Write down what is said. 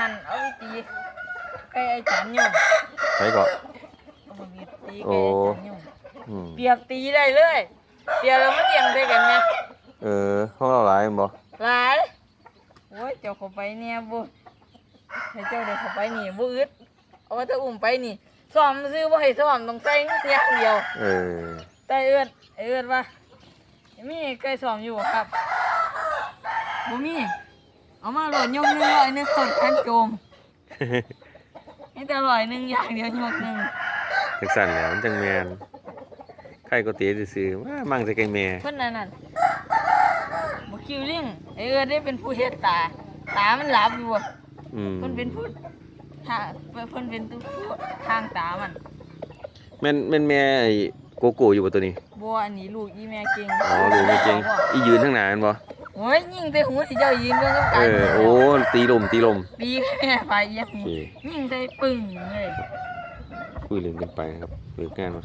หันเอาไปตีไก่ไอ้จันยุ่งใช้ก็เอาไปตีโอ้ไก่ไอ้จันยุ่งอืมเปียกตีได้เลยเปียกแล้วมันเตียงได้กันไหมเออห้องเราหลายแม่นบ่หลายโอ้ยเจ้าเข้าไปเนี่ยบุให้เจ้าได้เข้าไปนี่บุอึดเอาถ้าอุ้มไปนี่ซ้อมซื้อบ่ให้ซ้อมต้องใส่นิดอย่างเดียว เออแต่เอื้อนไอ้เอื้อนว่ามีไก่ซ้อมอยู่บ่ครับบ่มี เอามาโหลดยกหนึงร้อยหนึงคนคันโจมให้แต่ร้อยหนึงอย่างเดียวยกหนึงจังสั่นแหล้วมันจังแมนใครก็เตะซื่อๆว่ามั่งใส่แกงแม่เพิ่นนั่นน่ะบ่คิวลิงไอ้เอื้อนได้เป็นผู้เฮ็ดตา ตามันหลับอยู่บ่อืมเพิ่นเป็นผู้ทางเพิ่นเป็นตัวผู้ทางตามันแม่นแม่นแม่ไอ้โกโก้อยู่บ่ตัวนี้ บัวอันนี้ลูกอีแม่เก่งอ๋อดูไม่จริงอียืนข้างหน้าแม่นบ่ โอ้ยยิงแต่หูที่เจ้ายืนเบิ่งกับเอกันอโอ้ตีลมตีลมปีแม่ไปเอียังโอเคยิงใส่ปึ้งเลยคุยเล่นกันไปนะครับเลิกงานมา